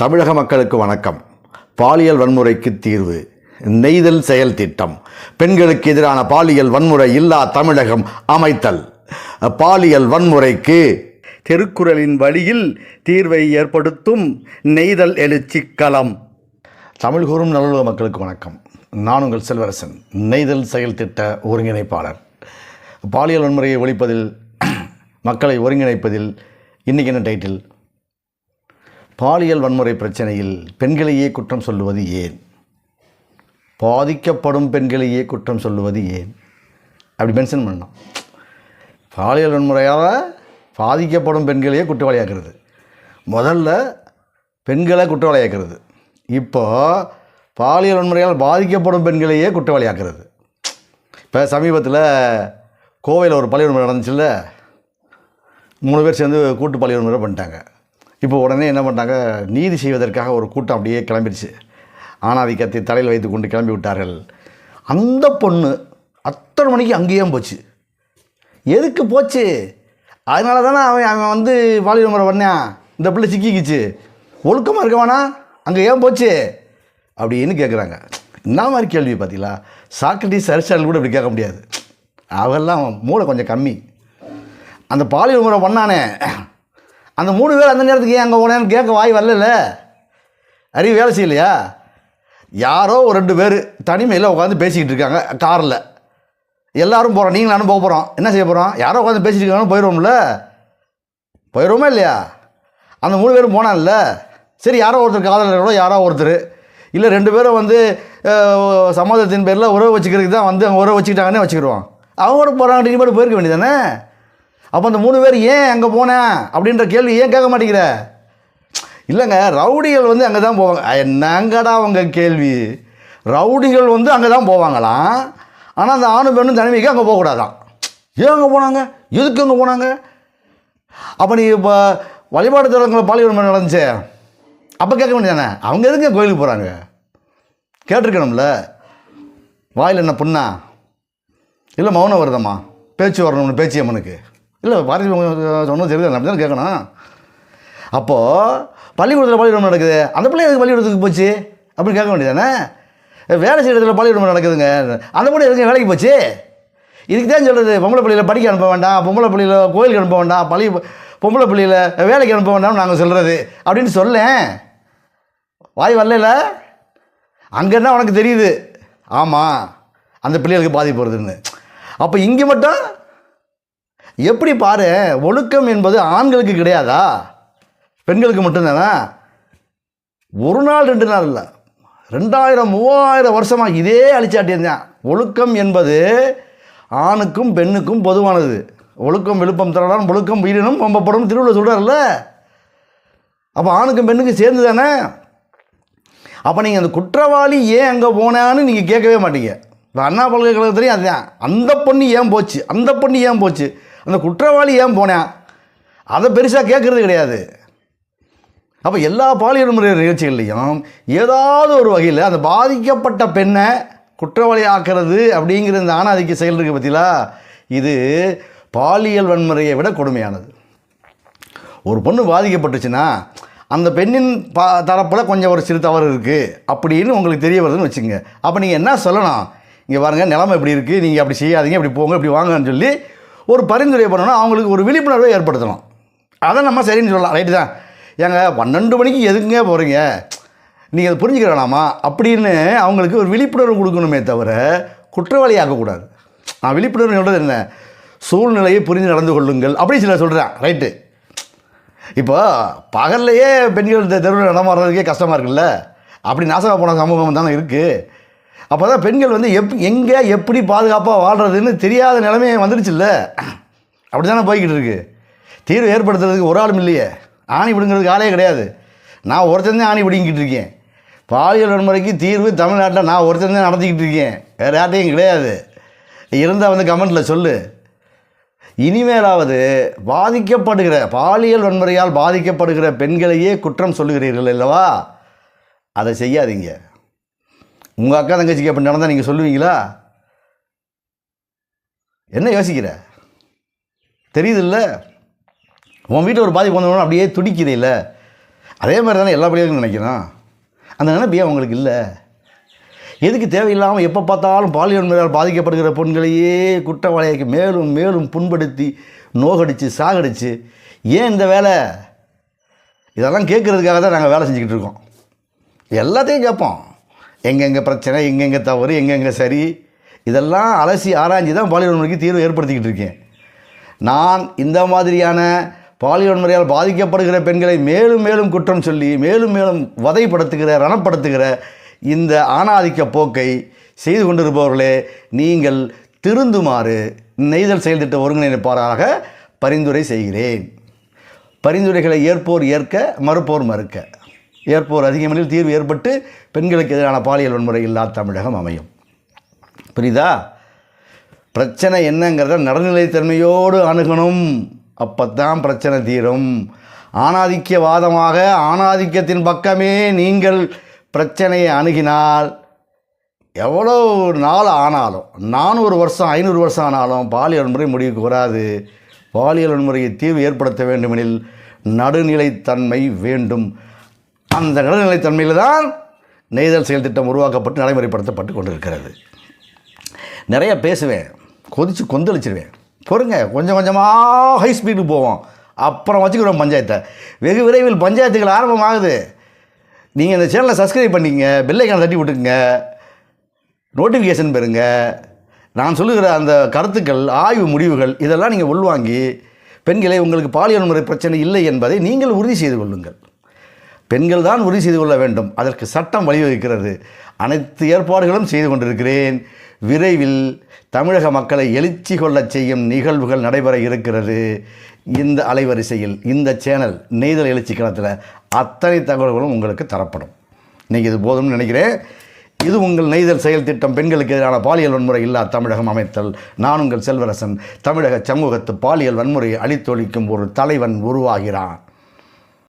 தமிழக மக்களுக்கு வணக்கம். பாலியல் வன்முறைக்கு தீர்வு. நெய்தல் செயல் திட்டம். பெண்களுக்கு எதிரான பாலியல் வன்முறை இல்லா தமிழகம் அமைத்தல். பாலியல் வன்முறைக்கு திருக்குறளின் வழியில் தீர்வை ஏற்படுத்தும் நெய்தல் எழுச்சி களம் தமிழ் கூறும் நல்லுறவு மக்களுக்கு வணக்கம். நான் உங்கள் செல்வரசன் நெய்தல் செயல் திட்ட ஒருங்கிணைப்பாளர். பாலியல் வன்முறையை ஒழிப்பதில் மக்களை ஒருங்கிணைப்பதில் இன்றைக்கி என்ன டைட்டில் பாலியல் வன்முறை பிரச்சனையில் பெண்களையே குற்றம் சொல்லுவது ஏன்? பாதிக்கப்படும் பெண்களையே குற்றம் சொல்லுவது ஏன்? அப்படி மென்ஷன் பண்ணோம் பாலியல் வன்முறையால் பாதிக்கப்படும் பெண்களையே குற்றவாளியாக்குறது. முதல்ல பெண்களை குற்றவாளியாக்குறது. இப்போ பாலியல் வன்முறையால் பாதிக்கப்படும் பெண்களையே குற்றவாளியாக்குறது. இப்போ சமீபத்தில் கோவையில் ஒரு பள்ளியல் வன்முறை நடந்துச்சுல்ல? மூணு பேர் சேர்ந்து கூட்டு பள்ளியல் வன்முறை பண்ணிட்டாங்க. இப்போ உடனே என்ன பண்ணிட்டாங்க? நீதி செய்வதற்காக ஒரு கூட்டம் அப்படியே கிளம்பிடுச்சு ஆணாதிக்கத்தை தலையில் வைத்து கொண்டு கிளம்பி விட்டார்கள். அந்த பொண்ணு அத்தனை மணிக்கு அங்கேயே போச்சு. எதுக்கு போச்சு? அதனால தானே அவன் அவன் வந்து பாலியல் முறை பண்ணான் இந்த பிள்ளை சிக்கிக்கிச்சு. ஒழுக்கமாக இருக்க வேணா அங்கே ஏன் போச்சு? அப்படின்னு கேட்குறாங்க என்ன மாதிரி கேள்வி பார்த்தீங்களா சாக்ரட்டிஸ் அரிஸ்டாட்டில் கூட இப்படி கேட்க முடியாது. அவெல்லாம் மூளை கொஞ்சம் கம்மி. அந்த பாலியல் முறை பண்ணானே. அந்த மூணு பேர் அந்த நேரத்துக்கு ஏன் அங்கே போனேன்னு கேட்க வாய் வரல அறிவு வேலை செய்யலையா? யாரோ ஒரு ரெண்டு பேர் தனிமையில் உட்காந்து பேசிக்கிட்டு இருக்காங்க காரில். எல்லோரும் போகிறோம் நீங்களும் நானும் போக போகிறோம் என்ன செய்ய போகிறோம் யாரோ உட்காந்து பேசிட்டு இருக்காங்க போயிடுவோம்ல போயிடுவோமா இல்லையா? அந்த மூணு பேரும் போனான்ல. சரி யாரோ ஒருத்தர் காதலர்களோ யாரோ ஒருத்தர். இல்லை ரெண்டு பேரும் வந்து அஹ், பேரில் உறவு வச்சுக்கிறதுக்கு தான் வந்து அவங்க உறவு வச்சுக்கிட்டாங்கன்னே வச்சுக்கிடுவோம். அவங்களோட போகிறாங்க நீ மட்டும் போயிருக்க வேண்டியதானே அப்போ அந்த மூணு பேர் ஏன் அங்கே போனேன் அப்படின்ற கேள்வி ஏன் கேட்க மாட்டேங்கிற? இல்லைங்க ரவுடிகள் வந்து அங்கே தான் போவாங்க. என்னங்கடா அவங்க கேள்வி? ரவுடிகள் வந்து அங்கே தான் போவாங்களாம் ஆனால் அந்த ஆணு பெண்ணும் தனிமைக்கு அங்கே போகக்கூடாதான். ஏன் அங்கே போனாங்க? எதுக்கு அங்கே போனாங்க? அப்போ நீ இப்போ வழிபாடு தலங்களை பாலியல் நடந்துச்சு நடந்துச்சே? அப்போ கேட்க வேண்டியதானே? அவங்க எதுக்கு கோயிலுக்கு போகிறாங்க கேட்டிருக்கணும்ல. வாயில் என்ன புண்ணா? இல்லை மௌனம் வருதம்மா? பேச்சு வரணும்னு பேச்சு அம்மனுக்கு. இல்லை பாரதி சொன்னது தெரியுது அப்படி தான் கேட்கணும்? அப்போது பள்ளிக்கூடத்தில் பள்ளிக்கூடம் நடக்குது. அந்த பிள்ளை எதுக்கு பள்ளிக்கூடத்துக்கு போச்சு? அப்படின்னு கேட்க வேண்டியதானே? வேலை செய்கிற இடத்துல பள்ளிக்கூடம் நடக்குதுங்க. அந்த பிள்ளை எதுக்கு வேலைக்கு போச்சு? இதுக்கு தான் சொல்கிறது பொம்பளை பிள்ளையில் படிக்க அனுப்ப வேண்டாம் பொம்பளை பிள்ளையில் கோயிலுக்கு அனுப்ப வேண்டாம் பள்ளி பொம்பளை பிள்ளையில் வேலைக்கு அனுப்ப வேண்டாம்னு நாங்கள் சொல்கிறது அப்படின்னு சொல்லேன். வாய் வரல அங்கன்னா உனக்கு தெரியுது. ஆமாம் அந்த பிள்ளைகளுக்கு பாதிப்பு வருதுன்னு. அப்போ இங்கே மட்டும் எப்படி பாரு ஒழுக்கம் என்பது ஆண்களுக்கு கிடையாதா? பெண்களுக்கு மட்டும்தானா? ஒரு நாள் ரெண்டு நாள் இல்லை. ரெண்டாயிரம் மூவாயிரம் வருஷமாக இதே அழிச்சாட்டியிருந்தான் ஒழுக்கம் என்பது ஆணுக்கும் பெண்ணுக்கும் பொதுவானது. ஒழுக்கம் விழுப்பம் தரலாம் ஒழுக்கம் உயிரினும் பொம்பப்படும் திருவிழா சொல்கிறார்ல அப்போ ஆணுக்கும் பெண்ணுக்கும் சேர்ந்து தானே அப்போ நீங்கள் அந்த குற்றவாளி ஏன் அங்கே போனான்னு நீங்கள் கேட்கவே மாட்டீங்க. இப்போ அண்ணா பல்கலைக்கழகத்துலேயும் அதுதான். அந்த பொண்ணு ஏன் போச்சு? அந்த பொண்ணு ஏன் போச்சு? அந்த குற்றவாளி ஏன் போனேன் அதை பெருசாக கேட்குறது கிடையாது. அப்போ எல்லா பாலியல் முறை நிகழ்ச்சிகள்லையும் ஏதாவது ஒரு வகையில் அந்த பாதிக்கப்பட்ட பெண்ணை குற்றவாளி ஆக்கிறது அப்படிங்கிற இந்த ஆணாதிக்க செயல் இருக்குது பார்த்தீங்களா இது பாலியல் வன்முறையை விட கொடுமையானது. ஒரு பொண்ணு பாதிக்கப்பட்டுச்சுன்னா அந்த பெண்ணின் பா தரப்பில் கொஞ்சம் ஒரு சிறு தவறு இருக்குது அப்படின்னு உங்களுக்கு தெரிய வருதுன்னு வச்சுங்க அப்போ நீங்கள் என்ன சொல்லணும் இங்கே பாருங்க நிலமை இப்படி இருக்குது நீங்கள் அப்படி செய்யாதீங்க இப்படி போங்க இப்படி வாங்கன்னு சொல்லி ஒரு பரிந்துரை பண்ணணும் அவங்களுக்கு ஒரு விழிப்புணர்வை ஏற்படுத்தணும். அதை நம்ம சரின்னு சொல்லலாம். ரைட்டு தான். ஏங்க பன்னெண்டு மணிக்கு எதுக்குங்க போகிறீங்க நீங்கள் அதை புரிஞ்சுக்கிற வேணாமா அப்படின்னு அவங்களுக்கு ஒரு விழிப்புணர்வு கொடுக்கணுமே தவிர குற்றவாளி ஆக்கக்கூடாது. நான் விழிப்புணர்வு சொல்கிறது என்ன? சூழ்நிலையை புரிந்து நடந்து கொள்ளுங்கள் அப்படி சில சொல்கிறேன் ரைட்டு இப்போ பகல்லையே பெண்கள் இந்த தெருவில் நடமாடுறதுக்கே கஷ்டமாக இருக்குல்ல? அப்படி நாசமாக போன சமூகம் தானே இருக்குது அப்போ தான் பெண்கள் வந்து எப் எங்கே எப்படி பாதுகாப்பாக வாழ்கிறதுன்னு தெரியாத நிலைமை வந்துடுச்சுல்ல அப்படி தானே போய்கிட்டு இருக்கு. தீர்வு ஏற்படுத்துறதுக்கு ஒரு ஆளும் இல்லையே. ஆணி பிடுங்கிறதுக்கு ஆளே கிடையாது. நான் ஒருத்தந்தே தான் ஆணி பிடிங்கிட்டு இருக்கேன். பாலியல் வன்முறைக்கு தீர்வு தமிழ்நாட்டில் நான் ஒருத்தன் தான் நடத்திக்கிட்டு இருக்கேன். வேறு யார்ட்டையும் கிடையாது. இருந்தால் வந்து கமெண்ட்டில் சொல்லு. இனிமேலாவது பாதிக்கப்படுகிற பாலியல் வன்முறையால் பாதிக்கப்படுகிற பெண்களையே குற்றம் சொல்லுகிறீர்கள் அல்லவா? அதை செய்யாதீங்க. உங்கள் அக்கா தங்கச்சிக்கு அப்படி நடந்தால் நீங்கள் சொல்லுவீங்களா? என்ன யோசிக்கிற? தெரியுதுல்ல? உன் வீட்டில் ஒரு பாதிப்பு வந்தவொடனே அப்படியே துடிக்கிறீல்ல அதே மாதிரி தானே எல்லா பிள்ளைகளுக்கும் நினைக்கிறான். அந்த நினைப்பு அவங்களுக்கு உங்களுக்கு இல்லை? எதுக்கு தேவையில்லாமல் எப்போ பார்த்தாலும் பாலியல் முறையால் பாதிக்கப்படுகிற பெண்களையே குற்றவாளியாக்கி மேலும் மேலும் புண்படுத்தி நோகடிச்சு சாகடிச்சு ஏன் இந்த வேலை? இதெல்லாம் கேட்குறதுக்காக தான் நாங்கள் வேலை செஞ்சுக்கிட்டு இருக்கோம். எல்லாத்தையும் கேட்போம். எங்கெங்கே பிரச்சனை எங்கெங்கே தவறு எங்கெங்கே சரி இதெல்லாம் அலசி ஆராய்ஞ்சி தான் பாலியல் வன்முறைக்கு தீர்வு ஏற்படுத்திக்கிட்டு இருக்கேன். நான் இந்த மாதிரியான பாலியல் வன்முறையால் பாதிக்கப்படுகிற பெண்களை மேலும் மேலும் குற்றம் சொல்லி மேலும் மேலும் வதைப்படுத்துகிற ரணப்படுத்துகிற இந்த ஆணாதிக்க போக்கை செய்து கொண்டிருப்பவர்களே நீங்கள் திருந்துமாறு நெய்தல் செயல் திட்ட ஒருங்கிணைப்பாளராக பரிந்துரை செய்கிறேன். பரிந்துரைகளை ஏற்போர் ஏற்க மறுப்போர் மறுக்க. ஏற்போர் அதிகமனில் தீர்வு ஏற்பட்டு பெண்களுக்கு எதிரான பாலியல் வன்முறை இல்லா தமிழகம் அமையும். புரியுதா? பிரச்சனை என்னங்கிறத நடுநிலைத்தன்மையோடு அணுகணும். அப்பத்தான் பிரச்சனை தீரும். ஆணாதிக்கவாதமாக ஆணாதிக்கத்தின் பக்கமே நீங்கள் பிரச்சனையை அணுகினால் எவ்வளோ நாள் ஆனாலும் நானூறு வருஷம் ஐநூறு வருஷம் ஆனாலும் பாலியல் வன்முறை முடிவுக்கு வராது. பாலியல் வன்முறையை தீர்வு ஏற்படுத்த வேண்டுமெனில் நடுநிலைத்தன்மை வேண்டும். அந்த நடுநிலைத்தன்மையில் தான் நெய்தல் செயல் திட்டம் உருவாக்கப்பட்டு நடைமுறைப்படுத்தப்பட்டு கொண்டிருக்கிறது. நிறைய பேசுவேன் கொதித்து கொந்தளிச்சிருவேன். பொறுங்க கொஞ்சம் கொஞ்சமாக ஹை ஸ்பீடு போவோம். அப்புறம் வச்சுக்கிறோம் பஞ்சாயத்தை. வெகு விரைவில் பஞ்சாயத்துகள் ஆரம்பமாகுது. நீங்கள் இந்த சேனலை சப்ஸ்கிரைப் பண்ணிக்கங்க பெல்லைக்கான தட்டி விட்டுக்குங்க நோட்டிஃபிகேஷன் பெறுங்க. நான் சொல்லுகிற அந்த கருத்துக்கள் ஆய்வு முடிவுகள் இதெல்லாம் நீங்கள் உள்வாங்கி பெண்களை உங்களுக்கு பாலியல் முறை பிரச்சனை இல்லை என்பதை நீங்கள் உறுதி செய்து கொள்ளுங்கள். பெண்கள் தான் உறுதி செய்து கொள்ள வேண்டும். அதற்கு சட்டம் வழிவகுக்கிறது. அனைத்து ஏற்பாடுகளும் செய்து கொண்டிருக்கிறேன். விரைவில் தமிழக மக்களை எழுச்சி கொள்ளச் செய்யும் நிகழ்வுகள் நடைபெற இருக்கிறது. இந்த அலைவரிசையில் இந்த சேனல் நெய்தல் எழுச்சி களத்தில் அத்தனை தகவல்களும் உங்களுக்கு தரப்படும். இன்றைக்கி இது போதும்னு நினைக்கிறேன். இது உங்கள் நெய்தல் செயல் திட்டம். பெண்களுக்கு எதிரான பாலியல் வன்முறை இல்லா தமிழகம் அமைத்தல். நான் உங்கள் செல்வரசன். தமிழக சமூகத்து பாலியல் வன்முறையை அழித்தொழிக்கும் ஒரு தலைவன் உருவாகிறான்.